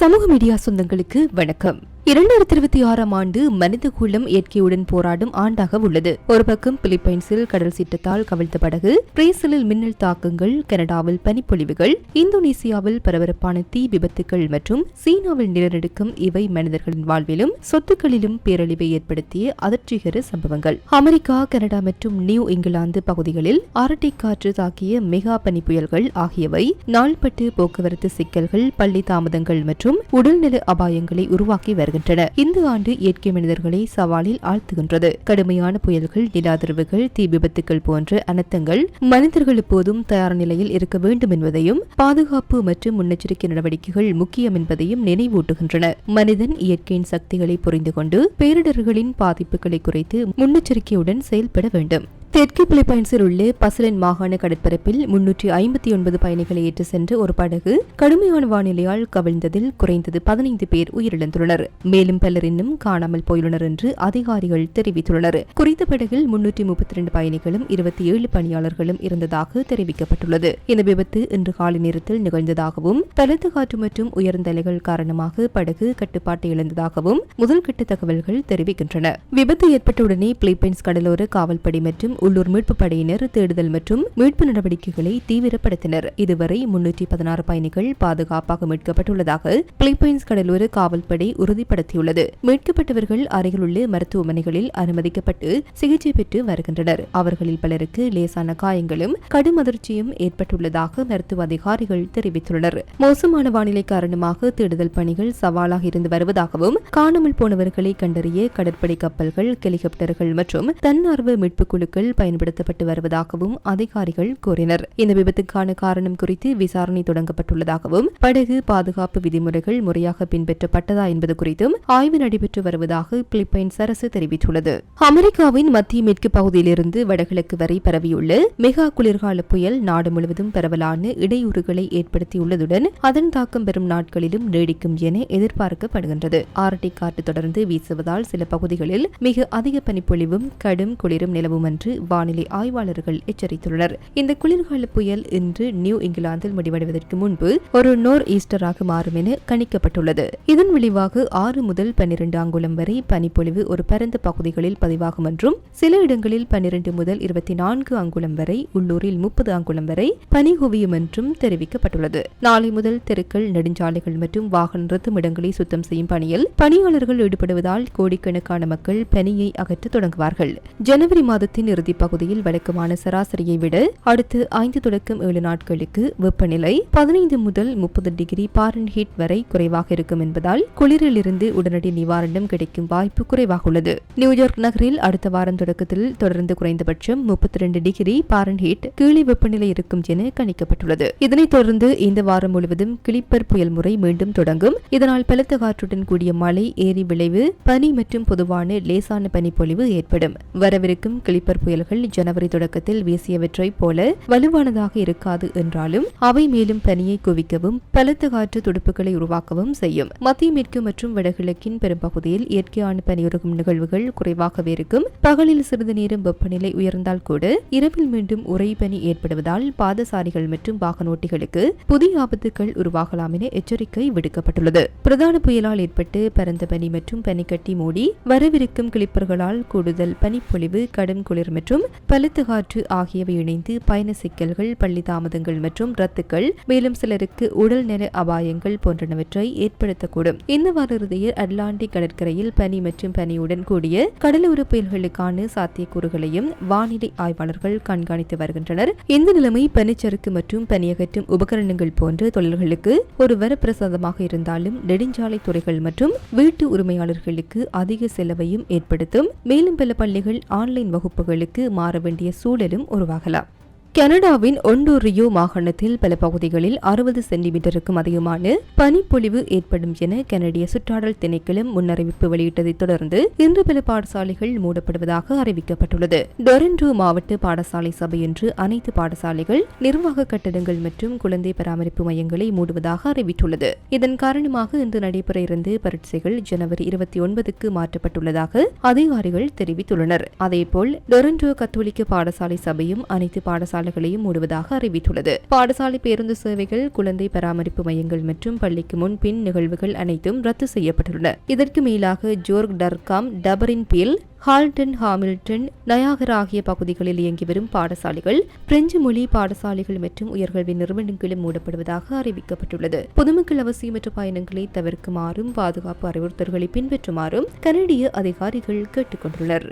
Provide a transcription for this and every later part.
சமூக மீடியா சொந்தங்களுக்கு வணக்கம். இரண்டாயிரத்தி இருபத்தி ஆறாம் ஆண்டு மனித குலம் இயற்கையுடன் போராடும் ஆண்டாக உள்ளது. ஒரு பக்கம் பிலிப்பைன்ஸில் கடல் சீற்றத்தால் கவிழ்த்த படகு பிரேசிலில் மின்னல் தாக்கங்கள் கனடாவில் பனிப்பொழிவுகள் இந்தோனேசியாவில் பரபரப்பான தீ விபத்துகள் மற்றும் சீனாவில் நிலநடுக்கம் இவை மனிதர்களின் வாழ்விலும் சொத்துக்களிலும் பேரழிவை ஏற்படுத்திய அதிர்ச்சிகர சம்பவங்கள். அமெரிக்கா கனடா மற்றும் நியூ இங்கிலாந்து பகுதிகளில் அரட்டை காற்று தாக்கிய மெகா பனி புயல்கள் ஆகியவை நாள்பட்டு போக்குவரத்து சிக்கல்கள் பள்ளி தாமதங்கள் மற்றும் உடல்நல அபாயங்களை உருவாக்கி வருகிறது வருகின்றன இந்த ஆண்டு இயற்கை மனிதர்களை சவாலில் ஆழ்த்துகின்றது. கடுமையான புயல்கள் நிலாதிர்வுகள் தீ விபத்துகள் போன்ற அனர்த்தங்கள் மனிதர்கள் எப்போதும் தயார் நிலையில் இருக்க வேண்டும் என்பதையும் பாதுகாப்பு மற்றும் முன்னெச்சரிக்கை நடவடிக்கைகள் முக்கியம் என்பதையும் நினைவூட்டுகின்றன. மனிதன் இயற்கையின் சக்திகளை புரிந்து கொண்டு பேரிடர்களின் பாதிப்புகளை குறைத்து முன்னெச்சரிக்கையுடன் செயல்பட வேண்டும். தெற்கு பிலிப்பைன்ஸில் உள்ள பசலன் மாகாண கடற்பரப்பில் முன்னூற்றி ஐம்பத்தி ஒன்பது பயணிகளை ஏற்று சென்ற ஒரு படகு கடுமையான வானிலையால் கவிழ்ந்ததில் குறைந்தது பதினைந்து பேர் உயிரிழந்துள்ளனர். மேலும் பலர் இன்னும் காணாமல் போயுள்ளனர் என்று அதிகாரிகள் தெரிவித்துள்ளனர். குறித்த படகில் முன்னூற்றி முப்பத்தி இரண்டு பயணிகளும் இருபத்தி ஏழு பணியாளர்களும் இருந்ததாக தெரிவிக்கப்பட்டுள்ளது. இந்த விபத்து இன்று காலை நேரத்தில் நிகழ்ந்ததாகவும் பலத்த காற்று மற்றும் உயர்ந்த அலைகள் காரணமாக படகு கட்டுப்பாட்டை இழந்ததாகவும் முதல்கட்ட தகவல்கள் தெரிவிக்கின்றன. விபத்து ஏற்பட்டவுடனே பிலிப்பைன்ஸ் கடலோர காவல்படை மற்றும் உள்ளூர் மீட்பு படையினர் தேடுதல் மற்றும் மீட்பு நடவடிக்கைகளை தீவிரப்படுத்தினர். இதுவரை முன்னூற்றி பதினாறு பயணிகள் பாதுகாப்பாக மீட்கப்பட்டுள்ளதாக பிலிப்பைன்ஸ் கடலோர காவல்படை உறுதிப்படுத்தியுள்ளது. மீட்கப்பட்டவர்கள் அருகிலுள்ள மருத்துவமனைகளில் அனுமதிக்கப்பட்டு சிகிச்சை பெற்று வருகின்றனர். அவர்களில் பலருக்கு லேசான காயங்களும் கடும் அதிர்ச்சியும் ஏற்பட்டுள்ளதாக மருத்துவ அதிகாரிகள் தெரிவித்துள்ளனர். மோசமான வானிலை காரணமாக தேடுதல் பணிகள் சவாலாக இருந்து வருவதாகவும் காணாமல் போனவர்களை கண்டறிய கடற்படை கப்பல்கள் ஹெலிகாப்டர்கள் மற்றும் தன்னார்வ மீட்புக் குழுக்கள் பயன்படுத்தப்பட்டு வருவதாகவும் அதிகாரிகள் கூறினர். இந்த விபத்துக்கான காரணம் குறித்து விசாரணை தொடங்கப்பட்டுள்ளதாகவும் படகு பாதுகாப்பு விதிமுறைகள் முறையாக பின்பற்றப்பட்டதா என்பது குறித்தும் ஆய்வு நடைபெற்று வருவதாக பிலிப்பைன்ஸ் அரசு தெரிவித்துள்ளது. அமெரிக்காவின் மத்திய மேற்கு பகுதியிலிருந்து வடகிழக்கு வரை பரவியுள்ள மெகா குளிர்கால புயல் நாடு முழுவதும் பரவலான இடையூறுகளை ஏற்படுத்தியுள்ளதுடன் அதன் தாக்கம் பெறும் நாட்களிலும் நீடிக்கும் என எதிர்பார்க்கப்படுகின்றது. ஆர்டிக் காற்று தொடர்ந்து வீசுவதால் சில பகுதிகளில் மிக அதிக பனிப்பொழிவும் கடும் குளிரும் நிலவும் என்று வானிலை ஆய்வாளர்கள் எச்சரித்துள்ளனர். இந்த குளிர்கால புயல் இன்று நியூ இங்கிலாந்தில் முடிவடைவதற்கு முன்பு ஒரு நோர் ஈஸ்டராக மாறும் என கணிக்கப்பட்டுள்ளது. இதன் விளைவாக ஆறு முதல் பன்னிரண்டு அங்குலம் வரை பனிப்பொழிவு ஒரு பரந்த பகுதிகளில் பதிவாகும் என்றும் சில இடங்களில் பன்னிரண்டு முதல் இருபத்தி நான்கு அங்குலம் வரை உள்ளூரில் முப்பது அங்குலம் வரை பனி குவியும் என்றும் தெரிவிக்கப்பட்டுள்ளது. நாளை முதல் தெருக்கள் நெடுஞ்சாலைகள் மற்றும் வாகன நிறுத்தும் இடங்களை சுத்தம் செய்யும் பணியில் பணியாளர்கள் ஈடுபடுவதால் கோடிக்கணக்கான மக்கள் பனியை அகற்ற தொடங்குவார்கள். ஜனவரி மாதத்தின் இறுதி பகுதியில் வழக்கமான சராசரியை விட அடுத்து ஐந்து தொடக்கம் ஏழு நாட்களுக்கு வெப்பநிலை பதினைந்து முதல் முப்பது டிகிரி பாரன்ஹீட் வரை குறைவாக இருக்கும் என்பதால் குளிரிலிருந்து உடனடி நிவாரணம் கிடைக்கும் வாய்ப்பு குறைவாக உள்ளது. நியூயார்க் நகரில் அடுத்த வாரம் தொடக்கத்தில் தொடர்ந்து குறைந்தபட்சம் முப்பத்தி ரெண்டு டிகிரி பாரன்ஹீட் கீழே வெப்பநிலை இருக்கும் என கணிக்கப்பட்டுள்ளது. இதனைத் தொடர்ந்து இந்த வாரம் முழுவதும் கிளிப்பர் புயல் முறை மீண்டும் தொடங்கும். இதனால் பலத்த காற்றுடன் கூடிய மழை ஏரி விளைவு பனி மற்றும் பொதுவான லேசான பனிப்பொழிவு ஏற்படும். வரவிருக்கும் கிளிப்பர் புயல் புயல்கள் ஜனவரி தொடக்கத்தில் வீசியவற்றைப் போல வலுவானதாக இருக்காது என்றாலும் அவை மேலும் பனியை குவிக்கவும் பலத்த காற்று துடுப்புகளை உருவாக்கவும் செய்யும். மத்திய மேற்கு மற்றும் வடகிழக்கின் பெரும்பகுதியில் இயற்கையான பனியுருகும் நிகழ்வுகள் குறைவாகவே இருக்கும். பகலில் சிறிது நேரம் வெப்பநிலை உயர்ந்தால் கூட இரவில் மீண்டும் உறைபனி ஏற்படுவதால் பாதசாரிகள் மற்றும் வாகனோட்டிகளுக்கு புதிய ஆபத்துகள் உருவாகலாம் என எச்சரிக்கை விடுக்கப்பட்டுள்ளது. பிரதான புயலால் ஏற்பட்டு பரந்த பனி மற்றும் பனிக்கட்டி மூடி வரவிருக்கும் கிளிப்பர்களால் கூடுதல் பனிப்பொழிவு கடும் குளிர் மற்றும் பழுத்து காற்று ஆகியவை இணைந்து பயண சிக்கல்கள் பள்ளி தாமதங்கள் மற்றும் ரத்துக்கள் மேலும் சிலருக்கு உடல்நல அபாயங்கள் போன்றனவற்றை ஏற்படுத்தக்கூடும். இந்த வார இறுதியில் அட்லாண்டிக் கடற்கரையில் பனி மற்றும் பனியுடன் கூடிய கடலோர புயல்களுக்கான சாத்தியக்கூறுகளையும் வானிலை ஆய்வாளர்கள் கண்காணித்து வருகின்றனர். இந்த நிலைமை பனிச்சறுக்கு மற்றும் பனியகற்றும் உபகரணங்கள் போன்ற தொழில்களுக்கு ஒரு வரப்பிரசாதமாக இருந்தாலும் நெடுஞ்சாலை துறைகள் மற்றும் வீட்டு உரிமையாளர்களுக்கு அதிக செலவையும் ஏற்படுத்தும். மேலும் பல பள்ளிகள் ஆன்லைன் வகுப்புகளுக்கு மாற வேண்டிய சூழலும் உருவாகலாம். கனடாவின் ஒண்டோரியோ மாகாணத்தில் பல பகுதிகளில் அறுபது சென்டிமீட்டருக்கும் அதிகமான பனிப்பொழிவு ஏற்படும் என கனடிய சுற்றாடல் திணைக்களம் முன்னறிவிப்பு வெளியிட்டதைத் தொடர்ந்து இன்று பல பாடசாலைகள் மூடப்படுவதாக அறிவிக்கப்பட்டுள்ளது. டொரண்டோ மாவட்ட பாடசாலை சபை அனைத்து பாடசாலைகள் நிர்வாக கட்டடங்கள் மற்றும் குழந்தை பராமரிப்பு மையங்களை மூடுவதாக அறிவித்துள்ளது. இதன் காரணமாக இன்று நடைபெற இருந்த பரீட்சைகள் ஜனவரி இருபத்தி ஒன்பதுக்கு மாற்றப்பட்டுள்ளதாக அதிகாரிகள் தெரிவித்துள்ளனர். அதேபோல் டொரண்டோ கத்தோலிக்க பாடசாலை சபையும் அனைத்து பாடசாலை பாடசாலைகளையும் மூடுவதாக அறிவித்துள்ளது. பாடசாலை பேருந்து சேவைகள் குழந்தை பராமரிப்பு மையங்கள் மற்றும் பள்ளிக்கு முன் பின் நிகழ்வுகள் அனைத்தும் ரத்து செய்யப்பட்டுள்ளன. இதற்கு மேலாக York Durham Dufferin Peel Halton Hamilton Niagara ஆகிய பகுதிகளில் இயங்கி வரும் பாடசாலைகள் பிரெஞ்சு மொழி பாடசாலைகள் மற்றும் உயர்கல்வி நிறுவனங்களும் மூடப்படுவதாக அறிவிக்கப்பட்டுள்ளது. பொதுமக்கள் அவசியமற்ற பயணங்களை தவிர்க்குமாறும் பாதுகாப்பு அறிவுறுத்தல்களை பின்பற்றுமாறும் கனடிய அதிகாரிகள் கேட்டுக்கொண்டுள்ளனர்.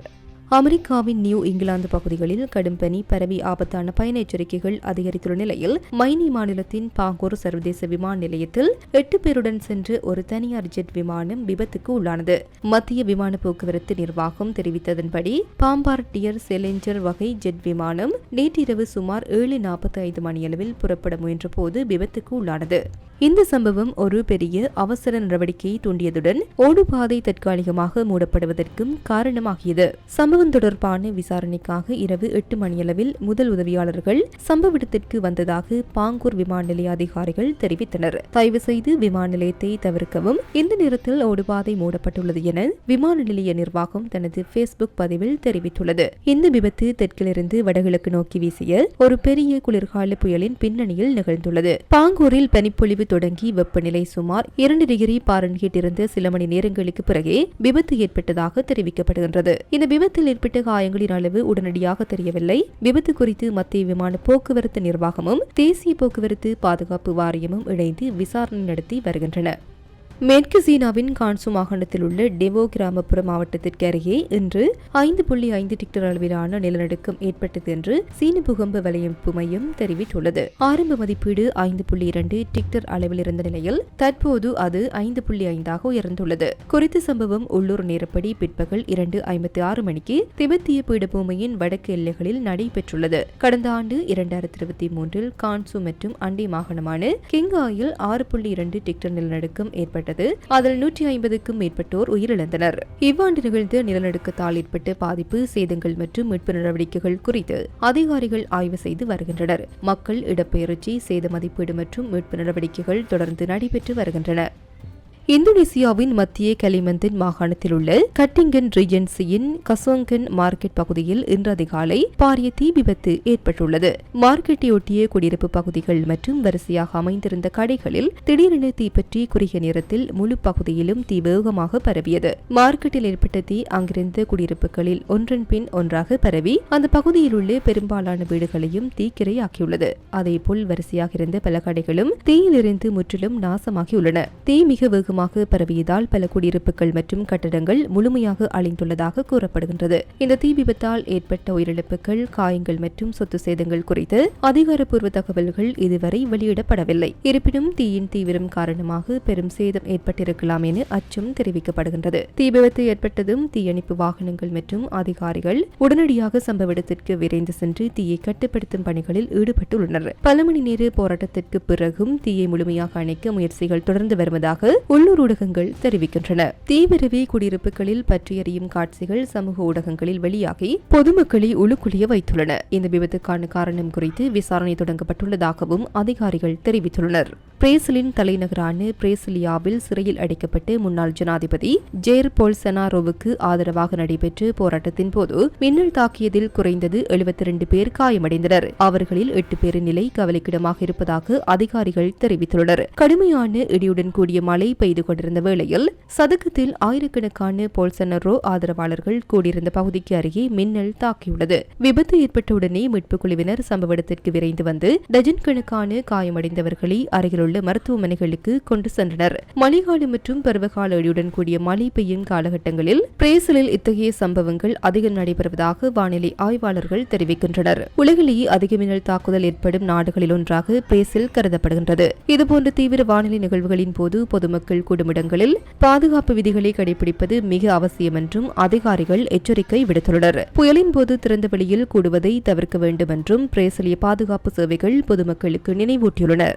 அமெரிக்காவின் நியூ இங்கிலாந்து பகுதிகளில் கடும் பனி பரவி ஆபத்தான பயண எச்சரிக்கைகள் அதிகரித்துள்ள நிலையில் மைனி மாநிலத்தின் பாங்கூர் சர்வதேச விமான நிலையத்தில் எட்டு பேருடன் சென்று ஒரு தனியார் ஜெட் விமானம் விபத்துக்கு உள்ளானது. மத்திய விமான போக்குவரத்து நிர்வாகம் தெரிவித்ததன்படி பாம்பார்டியர் செலஞ்சர் வகை ஜெட் விமானம் நேற்றிரவு சுமார் ஏழு நாற்பத்தி ஐந்து மணியளவில் புறப்பட முயன்றபோது விபத்துக்கு உள்ளானது. இந்த சம்பவம் ஒரு பெரிய அவசர நடவடிக்கையை தூண்டியதுடன் ஓடுபாதை தற்காலிகமாக மூடப்படுவதற்கும் காரணமாகியது. சம்பவம் தொடர்பான விசாரணைக்காக இரவு எட்டு மணியளவில் முதல் உதவியாளர்கள் சம்பவ இடத்திற்கு வந்ததாக பாங்கூர் விமான நிலைய அதிகாரிகள் தெரிவித்தனர். தயவு செய்து விமான நிலையத்தை தவிர்க்கவும் இந்த நேரத்தில் ஓடுபாதை மூடப்பட்டுள்ளது என விமான நிலைய நிர்வாகம் தனது பேஸ்புக் பதிவில் தெரிவித்துள்ளது. இந்த விபத்து தெற்கிலிருந்து வடகிழக்கு நோக்கி வீசிய ஒரு பெரிய குளிர்கால புயலின் பின்னணியில் நிகழ்ந்துள்ளது. பாங்கூரில் பனிப்பொழிவு தொடங்கி வெப்பநிலை சுமார் இரண்டு டிகிரி பாரன்ஹீட் இருந்த சில மணி நேரங்களுக்கு பிறகே விபத்து ஏற்பட்டதாக தெரிவிக்கப்படுகின்றது. இந்த விபத்தில் ஏற்பட்ட காயங்களின் அளவு உடனடியாக தெரியவில்லை. விபத்து குறித்து மத்திய விமான போக்குவரத்து நிர்வாகமும் தேசிய போக்குவரத்து பாதுகாப்பு வாரியமும் இணைந்து விசாரணை நடத்தி வருகின்றன. மேற்கு சீனாவின் கான்சு மாகாணத்தில் உள்ள டெவோ கிராமப்புற மாவட்டத்திற்கு அருகே இன்று ஐந்து புள்ளி ஐந்து டிக்டர் அளவிலான நிலநடுக்கம் ஏற்பட்டது என்று சீன பூகம்ப வலையமைப்பு மையம் தெரிவித்துள்ளது. ஆரம்ப மதிப்பீடு ஐந்து புள்ளி இரண்டு டிக்டர் அளவில் இருந்த நிலையில் தற்போது அது ஐந்து புள்ளி ஐந்தாக உயர்ந்துள்ளது. குறித்த சம்பவம் உள்ளூர் நேரப்படி பிற்பகல் இரண்டு ஐம்பத்தி ஆறு மணிக்கு திபெத்திய பீடபூமியின் வடக்கு எல்லைகளில் நடைபெற்றுள்ளது. கடந்த ஆண்டு இரண்டாயிரத்தி இருபத்தி மூன்றில் கான்சு மற்றும் அண்டை மாகாணமான கிங்காயில் ஆறு புள்ளி இரண்டு டிக்டர் நிலநடுக்கம் ஏற்பட்டது. ஏற்பட்டது. அதில் நூற்றி ஐம்பதுக்கும் மேற்பட்டோர் உயிரிழந்தனர். இவ்வாண்டு நிகழ்ந்த நிலநடுக்கத்தால் ஏற்பட்ட பாதிப்பு சேதங்கள் மற்றும் மீட்பு நடவடிக்கைகள் குறித்து அதிகாரிகள் ஆய்வு செய்து வருகின்றனர். மக்கள் இடப்பெயர்ச்சி சேத மதிப்பீடு மற்றும் மீட்பு நடவடிக்கைகள் தொடர்ந்து நடைபெற்று வருகின்றன. இந்தோனேசியாவின் மத்திய கலிமந்தின் மாகாணத்தில் உள்ள கட்டிங்கன் ரிஜென்சியின் கசோங்கன் மார்க்கெட் பகுதியில் இன்று அதிகாலை பாரிய தீ விபத்து ஏற்பட்டுள்ளது. மார்க்கெட்டையொட்டிய குடியிருப்பு பகுதிகள் மற்றும் வரிசையாக அமைந்திருந்த கடைகளில் திடீரென தீப்பற்றி குறுகிய நேரத்தில் முழு பகுதியிலும் தீ வேகமாக பரவியது. மார்க்கெட்டில் ஏற்பட்ட தீ அங்கிருந்த குடியிருப்புகளில் ஒன்றன் பின் ஒன்றாக பரவி அந்த பகுதியில் உள்ள பெரும்பாலான வீடுகளையும் தீக்கிரையாக்கியுள்ளது. அதேபோல் வரிசையாக இருந்த பல கடைகளும் தீயிலிருந்து முற்றிலும் நாசமாகியுள்ளன. தீ மிக வேகமாக வேகமாக பரவியதால் பல குடியிருப்புகள் மற்றும் கட்டடங்கள் முழுமையாக அழிந்துள்ளதாக கூறப்படுகின்றது. இந்த தீ விபத்தால் ஏற்பட்ட உயிரிழப்புகள் காயங்கள் மற்றும் சொத்து சேதங்கள் குறித்து அதிகாரப்பூர்வ தகவல்கள் இதுவரை வெளியிடப்படவில்லை. இருப்பினும் தீயின் தீவிரம் காரணமாக பெரும் சேதம் ஏற்பட்டிருக்கலாம் என அச்சம் தெரிவிக்கப்படுகின்றது. தீ விபத்து ஏற்பட்டதும் தீயணைப்பு வாகனங்கள் மற்றும் அதிகாரிகள் உடனடியாக சம்பவ இடத்திற்கு விரைந்து சென்று தீயை கட்டுப்படுத்தும் பணிகளில் ஈடுபட்டுள்ளனர். பல மணி நேர போராட்டத்திற்கு பிறகும் தீயை முழுமையாக அணைக்க முயற்சிகள் தொடர்ந்து வருவதாக உள்ளூர் ஊடகங்கள் தெரிவிக்கின்றன. தீவிரவே குடியிருப்புகளில் பற்றியறியும் காட்சிகள் சமூக ஊடகங்களில் வெளியாகி பொதுமக்களை உழுக்குளிய வைத்துள்ளன. இந்த விபத்துக்கான காரணம் குறித்து விசாரணை தொடங்கப்பட்டுள்ளதாகவும் அதிகாரிகள் தெரிவித்துள்ளனர். பிரேசிலின் தலைநகரான பிரேசிலியாவில் சிறையில் அடைக்கப்பட்டு முன்னாள் ஜனாதிபதி ஜேர் போல்சனாரோவுக்கு ஆதரவாக நடைபெற்ற போராட்டத்தின் போது மின்னல் தாக்கியதில் குறைந்தது எழுபத்தி இரண்டு பேர் காயமடைந்தனர். அவர்களில் எட்டு பேரின் நிலை கவலைக்கிடமாக இருப்பதாக அதிகாரிகள் தெரிவித்துள்ளனர். கடுமையான இடியுடன் கூடிய மழை பெய்து கொண்டிருந்த வேளையில் சதுக்கத்தில் ஆயிரக்கணக்கான போல்சனரோ ஆதரவாளர்கள் கூடியிருந்த பகுதிக்கு அருகே மின்னல் தாக்கியுள்ளது. விபத்து ஏற்பட்டவுடனே மீட்புக் குழுவினர் சம்பவ இடத்திற்கு விரைந்து வந்து டஜன் கணக்கான காயமடைந்தவர்களை அருகிலுள்ள மருத்துவமனைகளுக்கு கொண்டு சென்றனர். மழைக்காலம் மற்றும் பருவகால அடியுடன் கூடிய மழை பெய்யும் காலகட்டங்களில் பிரேசிலில் இத்தகைய சம்பவங்கள் அதிகம் நடைபெறுவதாக வானிலை ஆய்வாளர்கள் தெரிவிக்கின்றனர். உலகிலேயே அதிக மின்னல் தாக்குதல் ஏற்படும் நாடுகளில் ஒன்றாக பிரேசில் கருதப்படுகின்றது. இதுபோன்ற தீவிர வானிலை நிகழ்வுகளின் போது பொதுமக்கள் கூடுமிடங்களில் பாதுகாப்பு விதிகளை கடைபிடிப்பது மிக அவசியம் என்றும் அதிகாரிகள் எச்சரிக்கை விடுத்துள்ளனர். புயலின் போது திறந்த வெளியில் கூடுவதை தவிர்க்க வேண்டும் என்றும் பிரேசிலிய பாதுகாப்பு சேவைகள் பொதுமக்களுக்கு நினைவூட்டியுள்ளனர்